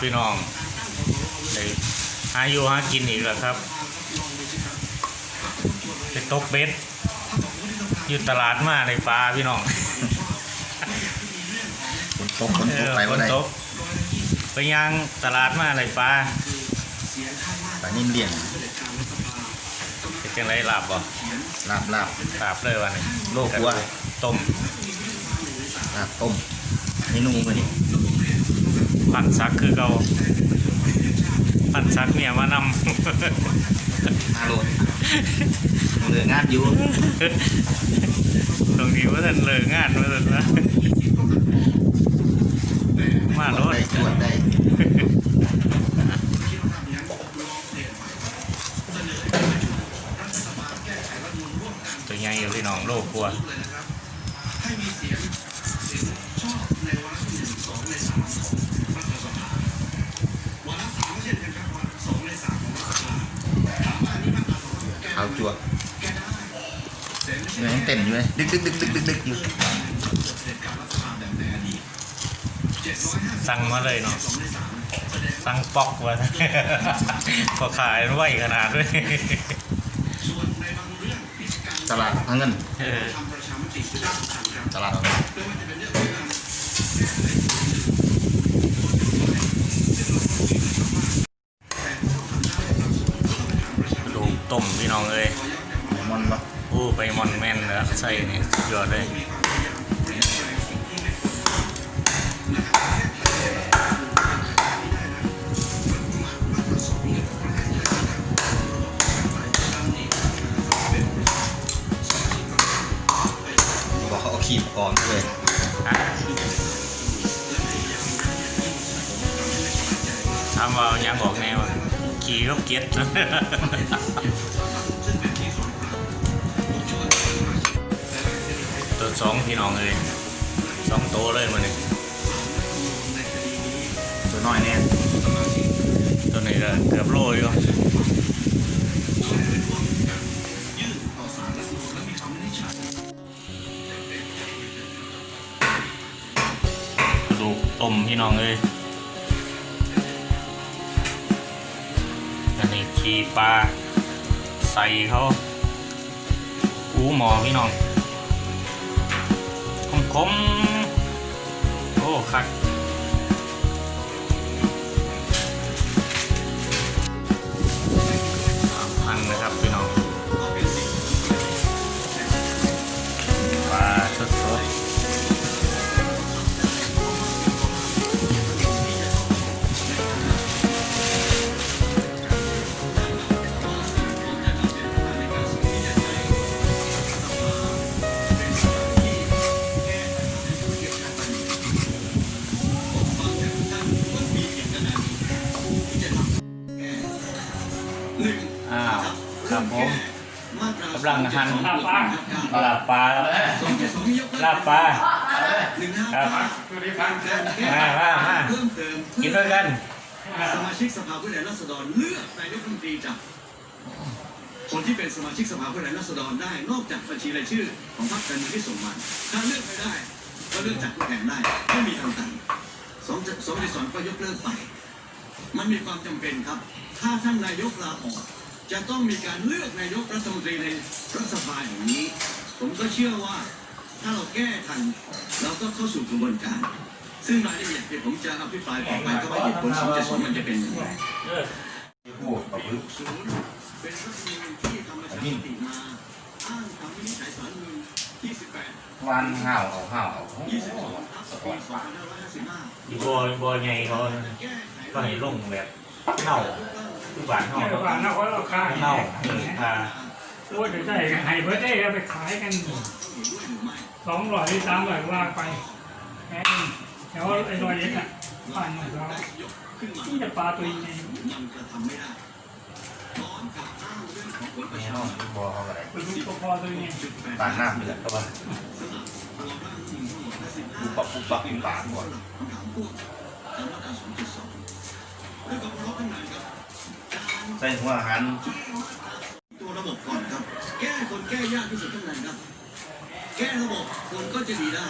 พี่น้องเลยหาอยู่หากินอีกแล้วครับไปตกเบ็ดอยู่ตลาดมาในปลาพี่น้องฝนตกฝนเอตกอไปฝว่านไหนตกไปย่างตลาดมาในปลาปลานิ่มเลี่ยงเป็นจังไรลาบบ่ลาบลาบลาบเลยวันนี้โลกวัวต้มลาบต้มเมนูมาดิ ผัดซักคือเก่าผัดซักเนี่ยมานำมาโหลดเหลืองานอยู่ตรงนี้ว่าท่านเลิกงานว่าท่านนะมาโลดได้จวดได้ตัวใหญ่อยู่พี่น้องโลกกลัวเอาจวดเนื้อยังเต้นอยู่เลยดึกดึกดึกดึกดึกดึกอยู่สั่งมาเลยเนาะสั่งปอกว่าพอขายมันไหวขนาดด้วยตลาดพังเงินเออตลาดดูต้มพี่น้องเอ้ยมอนปะอู้ ไปมอนแม่นแล้วใส่นี่สุดยอดเลยบอกเขาเอาขีดก่อนเลยอะทำเอายังบอกแนวาขี่ก็เก็ต สองพี่น้องเลยสองโตวเลยมันนี่ตัวน้อยแน่ตัวนี้ก็เกือบโลอยู่กระดูกต้มพี่น้องเลยอันนี้ขี่ปลาใส่เขาอู้หมอพี่น้อง ผม โอ้คักสามพันนะครับเป็น อ้าวครับผมกำลังหั่นลาบปลาลาบปลาครับลาบปลาครับมามามาเพิ่มเติมกินด้วยกันสมาชิกสภาผู้แทนราษฎรเลือกนายกรัฐมนตรีจากคนที่เป็นสมาชิกสภาผู้แทนราษฎรได้นอกจากบัญชีรายชื่อ ของพรรคการเมืองที่ส่งมาถ้าเลือกไม่ได้ ก็เลือกจากผู้แทนได้ไม่มีทางตันสองสองในสองก็ยกเลิกไป มันมีความจำเป็นครับ ถ้าท่านนายกลาออก จะต้องมีการเลือกนายกรัฐมนตรีในรัฐสภาแห่งนี้ ผมก็เชื่อว่า ถ้าเราแก้ทัน เราก็เข้าสู่กระบวนการ ซึ่งรายละเอียดเดี๋ยวผมจะอภิปรายต่อไปก็ว่าเหตุผลสองเจ็ดสองมันจะเป็นยังไงพูดกับพึ่งศูนย์เป็นรัฐธรรมนูญที่ทำประชามติมาอ้างคำวินิจฉัยสารรัฐธรรมนูญที่18วันห้าวเอาห้าวเอา22ทับปี2555อยู่บ่บ่ใหญ่เขา ก็ให้ลงแบบเน่าคือบานเน่าเดี๋ยวก่อนนะว่าเราขายเน่าเออพาโอ้ยเดี๋ยวจะให้เบิร์ดได้เอาไปขายกันสองร้อยสามร้อยว่าไปแค่นี้แล้วไอ้รอยเล็กอะผ่านมาแล้วที่จะปลาตัวใหญ่มันกระทำไม่ได้พร้อมกับอ้างเรื่องของผลประไม่ชาห้องบอเขาอะไรไปดูตัวพอตัวนี้ปานหน้าเดือดเข้าไปปุ๊บปับปุ๊บปับปิ้งปากก่อน คำถามพวกตามมาตรา2.2แล้วก็เพราะขนาดกับการใส่หัวอาหารตัวระบบก่อนครับ แก้คนแก้ยากที่สุดทั้งนั้นครับ แก้ระบบคนก็จะดีได้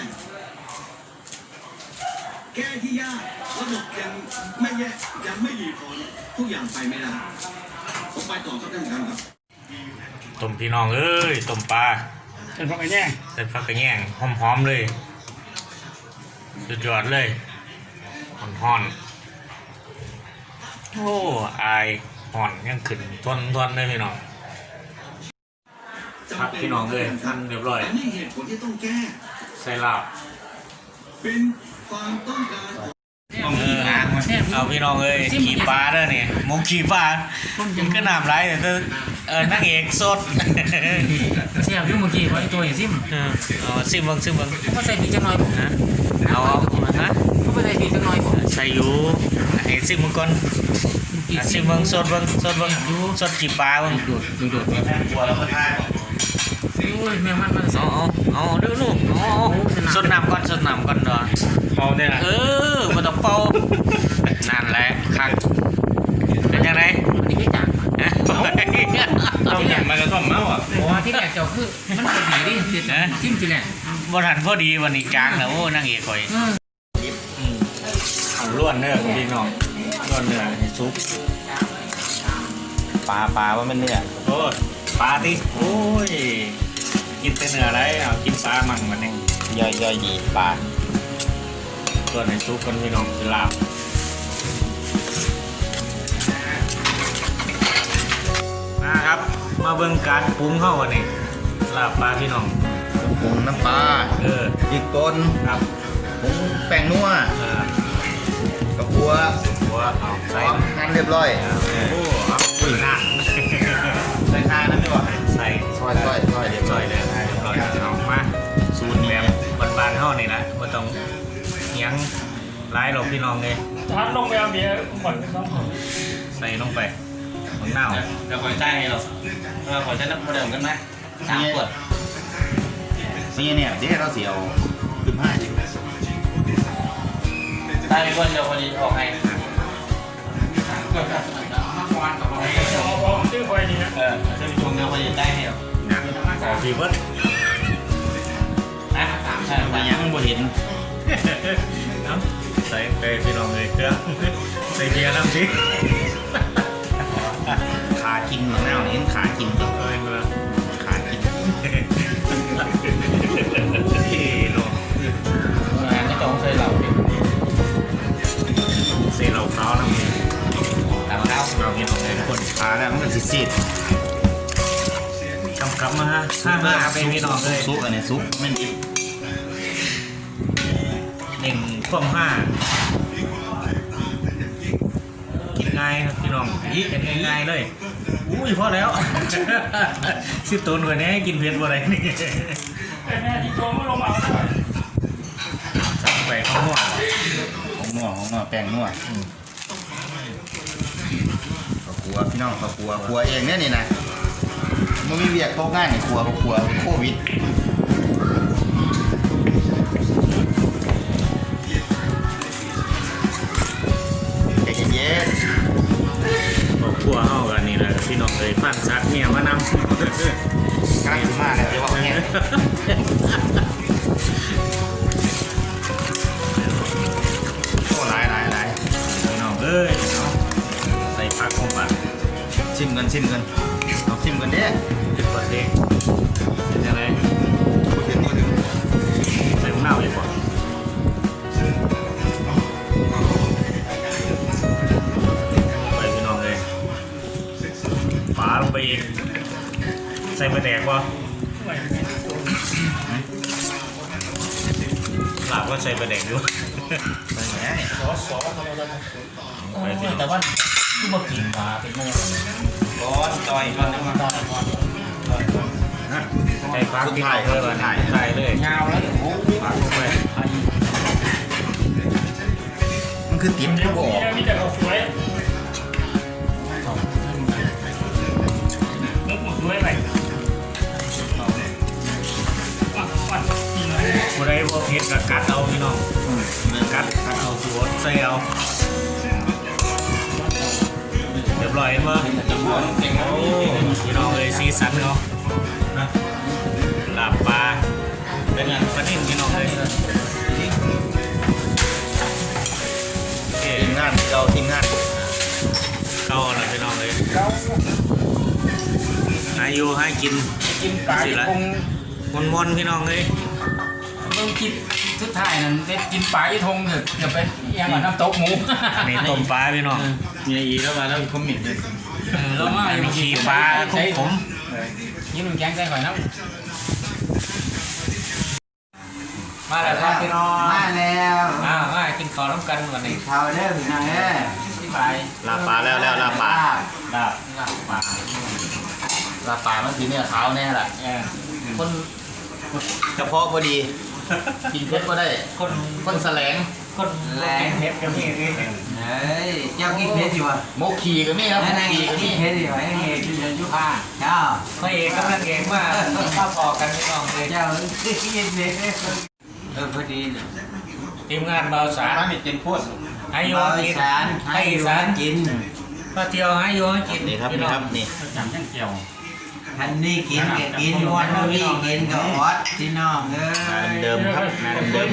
แก้ที่ยากระบบยังไม่แย่ยังไม่ดีพอทุกอย่างไปไม่ได้ผมไปต่อครับท่านประธานครับต้มพี่น้องเอ้ยต้มปลาเป็นพวกไอ้แย่ใส่ผักกระแยงหอมๆเลยสุดยอดเลยห่อนๆ โอ้อายห่อนยังขึ้นทวนทวนๆเลยพี่น้องครับพี่น้องเลยทำเรียบร้อยแต่นี่เหตุผลที่ต้องแก้ ใส่ลาบ เป็นความต้องการของ เออเอาพี่น้องเอ้ยขี่ปลาเด้อเนี่ยมงขี่ปลามันก็น้ำไหลแต่เออนั่งเอกสดเสียบอยู่เมื่อกี้ว่าไอ้ตัวอย่างซิมเออเอาซิมเบิงซิมเบิงเขาใส่พริกจังหน่อยผมนะเอาเอาฮะเขาไปใส่พริกจังหน่อยผมใส่อยู่ให้ซิมเบิงก่อนอะซิมเบิงสดเบิงสดเบิงสดขี่ปลาเบิงดูดดูดดูดโอ้ยแม่มันมันเอาเอาเอาดูดูเอาเอาสดน้ำก่อนสดน้ำก่อนเนาะเบาเนี่ยเออมาต้องเป่านั่นแหละคักเป็นยังไงอันนี้ไม่จางฮะต้องอย่างมันจะต้องเมาอะเพราะว่าที่แรกเจ้าคือมันพอดีดิติดซิมทีแรกบทันพอดีวันนี้จางแล้วโอ้นั่งเอกคอยเอออืมเอาล้วนเนื้อพี่น้องล้วนเนื้อให้ซุปปลาปลาว่ามันเนี่ยโอ้ย ปลาดิโอ้ย กินแต่เนื้ออะไรเอากินปลามั่งมันเองย่อยย่อยดีปลาส่วนให้ซุปกันพี่น้องจะลาบมาครับ มาเบิ่งการปรุงเข้าวันนี้ลาบปลาพี่น้องปรุงน้ำปลาเออพริกป่นครับปรุงแป้งนัวเออกระปัวหัวเอาพใส่ร้อมหั่นเรียบร้อยโอ้เอาอุ้ยหน้า ใส่ทานนะพี่บอใส่ซอยซอยซอยเรียบซร้ออยยเลยเรียบร้อยเอามาสูตรแบบบานๆเท่านี่นะไม่ต้องเหียงร้ายหรอกพี่น้องเลยทัดลงไปเอาเบียร์ก่อนต้องใส่ลงไปของเน่าเดี๋ยวขอใจให้เราเออขอใจนักมาเดิมกันไหมสามขวดนี่เนี่ยเดี๋ยวเราเสียวขึ้นให้ดิได้ไปคนเดียวพอดีออกให้สามขวดครับมากกว่ากับ เออชื่อคอยดีนะเออจะมีชงเดียวพอดีได้ให้เราหนักขอพีเบิร์ดนะใช่มาไหมยังบ่เห็นน้ใส่เปพี่น้องเลยเครื่องใส่เบียร์น้ำสิขากินเหมือนแนวนี้ขา น้องเลยคนขาแล้วมันก็สิซีดกำกับมาฮะห้าห้าไปพี่น้องเลยซุกอันนี้ซุกมันดิบหนึ่งข้อมห้ากินง่ายครับพี่น้องยี่กันง่ายๆเลยอุ้ยพอแล้วสิตูนกว่านี้ให้กินเพียนบ่ไรนี่ไอ้แม่ที่โจมก็ลงมาเอาได้สั่งไปข้าวหวานของนัวของนัวแป้งนัว ขัวพี่น้องข้าวครัวครัวเองเนี่ยนี่นะมันมีเวียกโต๊ะง่ายในครัวข้าวครัวโควิด ใส่มะแดกบ่หลับก็ใส่มะแดกอยู่ไปไหนไปพี่น้องแต่ว่าคือมากินปลาเป็นโม่ก้อนจอยก้อนนึงมาตอนตอนใส่ฟักพี่น้องเลยว่าใส่เลยยาวแล้วโอ้ฟักลงไปมันคือติ๊บที่บอก ก็กัดเอาพี่น้องกัดกัดเอาสวดใส่เอาเรียบร้อยเห็นบ่จะม้วนเก่งโอ้พี่น้องเอ้ยสีสันเนาะนะลาบปลาเป็นไงปลานิ่มพี่น้องเอ้ยเก่าทีมงานเก้าอะไรพี่น้องเลยอายุให้กินกินปลาที่คงมนมนๆพี่น้องเลยเบิ่งคิด สุดท้ายนั่นได้กินปลาที่ทงเถอะอย่าไปอยังว่าน้ำตกหมูอันนี้ต้มปลาพี่น้องมีอีแล้วมาแล้วคอมมิตเลยเออเรามาอันนี้ขี้ปลาขมขมยิ้มแข็งใจข่อยน้ำมาแล้วครับพี่น้องมาแล้วอ่ามากินข้าวน้ำกันวันนี้เขาเด้อพี่น้องเด้อที่ไปลาปลาแล้วแล้วลาปลาลาบลาบปลาลาปลามันสีเนี่ยขาวแน่แหละเออคนกระเพาะพอดี กินเผ็ดก็ได้คนคนแสลงคนแรงเฮ็ดกับนี่นี่เฮ้ยเจ้ากินเพชรอยู่วะโมกขี่ก็มีครับโมนั่นกไงขี่ก็มีกินเพชรอยู่วะนั่นไงกินจนยุคาเจ้าพระเอกกับนางเอกมาข้าพอกันพี่น้องเลยเจ้ากินเพชรเนี่ยเออพอดีเนี่ยทีมงานเบาสารมามีเต็มพวดให้โยบกิรินสารให้ให้อีสาสารรกินก็เที่ยวให้โยให้กินนี่ครับนี่ครับนี่จำจังเกี่ยว ทันนี่กินก็กินวันนี้กินก็อดพี่น้องเอ้มายเดิมๆครับมาเดิม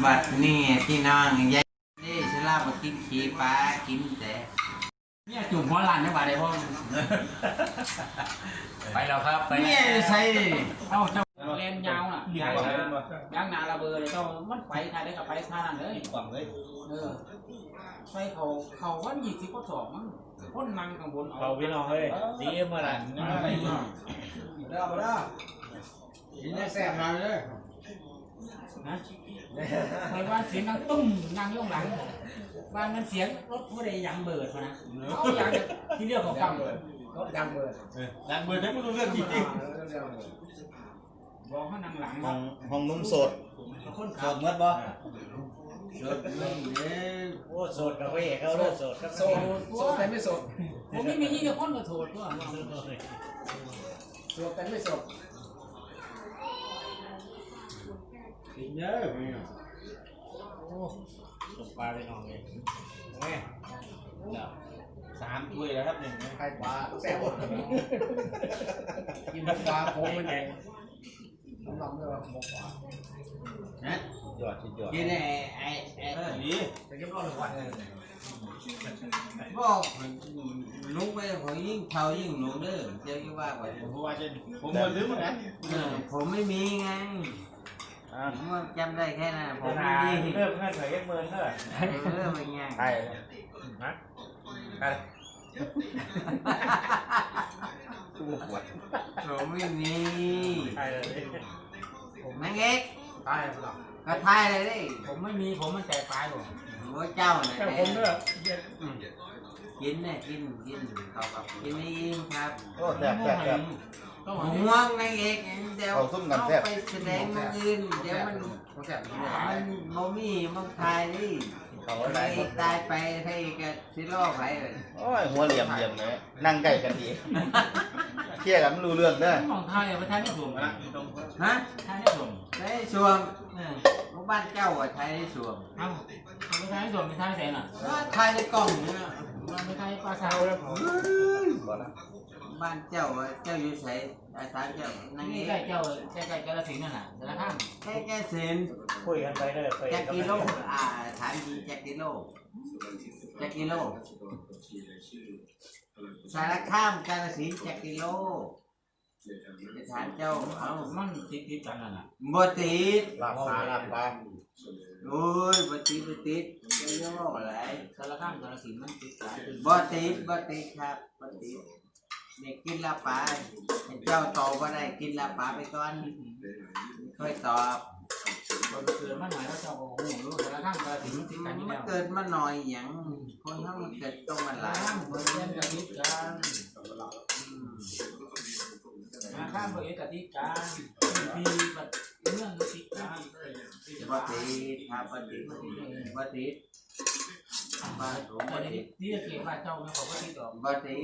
ๆบัดนี่พี่น้องยายนี่สลาบกินขี้ปลากินแต่เนี่ยจุ่มหัวลานได้บ่ได้พ่อไปแล้วครับไปเนี่ยใส่เอ้า เจ้าเล่นยาวน่ะยาวยางนาระเบิดเลยเจ้ามันไปทายได้กับไปทานั่นเลยฝั่งเลยเออใส่เขาเขาวันยี่สิบก็สองมั้งคนนั่งข้างบนเขาพี่น้องเลยดีเอ็มอะไรเด้อเด้อกินได้แซ่บหน่อยเลยนะไปว่าเสียงดังตุ้มนั่งย่องหลังบ้านมันเสียงรถผู้ใดยังเบิดมานะเอาอย่างที่เรียกของกำรถดังเบิดดังเบอร์ได้ไม่รู้เรื่องจริง บอกเขานั่งหลังห้องห้องนุ่มโสดคนๆสขับดเมื่อบ่สดเลยเด้อโอ้โสดกับพี่เอกเขาโลดโสดครับโสดโสดแต่ไม่โสดผมไม่มีที่จะคนก็โสดด้วยโสดแต่ไม่โสดกินเยอะต้มปลาพี่น้องเลยแม่สามถ้วยแล้วครับหนึ่งไข่ปลาแซ่บกินน้ำปลาโค้งมันเอง นะยอดชิ้นยอดกินไอ้ไอ้ไอ้นี่จะเก็บรอดหรือเปล่าบอกลุงไปผมยิ่งเท่ายิ่งหลงเด้อเจ้าคิดว่าไปผมว่าจะผมมาลืมเหมือนกันเออผมไม่มีไงผมว่าจำได้แค่นั้นผมไม่มีเริ่มเงินเหลือเอ็ดหมื่นเท่าไหร่เออเป็นไงใช่นะใช่ ผมไม่มีใช่เลยนังเอกตายหรอก็ทายเลยดิผมไม่มีผมมันแตกตายหรอกหัวเจ้าน่ะแต่ผมเนี่ยกินเนี่ยกินกินเขากับกินนี่เองครับโอ้แซ่บแซ่บแซ่บต้องห่วงนางเอกเดี๋ยวเอาส้มกันแซ่บไปแสดงเมืองอื่นเดี๋ยวมันเขาแซ่บมันบ่มีเมืองไทยดิ เขานางได้เอกตายไปให้กับซิโร่ไปเลยโอ้ยหัวเหลี่ยมเหลี่ยมเลยนั่งใกล้กันดีเคลียร์กันไม่รู้เรื่องเด้อมองไทยไปไทยไม่ถูกนะฮะไทยไม่ถูกไทยสวงหมู่บ้านเจ้าอะไทยสวงเอ้าไปไทยไม่ถูกไปไทยแสนอะว่าไทยในกล่องเนี่ยมันไปไทยปลาเซาแล้วบ้านเจ้าอะเจ้าอยู่ไส อาสาเจ้านางเอนี่กใกล้เจ้าใกล้ใกล้กาลสินธุ์นั่นน่ะแต่ละข้างแค่แค่เซนคุยกันไปเลยไปจักกิโลอ่าถามจริงจักกิโลจักกิโลสารข้ามกาฬสินธุ์จักกิโลไปถามเจ้าเอามันติดติดกันนั่นน่ะบ่ติดลาบปลาลาบปลาโอ้ยบ่ติดบ่ติดเจ้าจะบอกอะไรแต่ละข้างกาลสินธุ์มันติดกันบ่ติดบ่ติดครับบ่ติดเด็กกินลาปลาให้ เจ้าโตบ่ได้กินลาปลาไปก่อนค่อยตอบคนเกิดมาหน่อยแล้วเจ้าโอ้โหรู้แต่ละข้างกาลสินธุ์มันติดกันอยู่มัแล้นวเกิดมาหน่อยหยังคนเฮามันเกิดต้องมาหละลายข้างคนเรียนกับติดกันละข้างบริเวณกับติดกันมีแบบเรื่องติดกันบ่ติดครับบ่ติดบ่ติดบ่แต่ติดที่เกี่ยวกับเจ้าเนี่ยเขาก็ติดต่อบ่ติด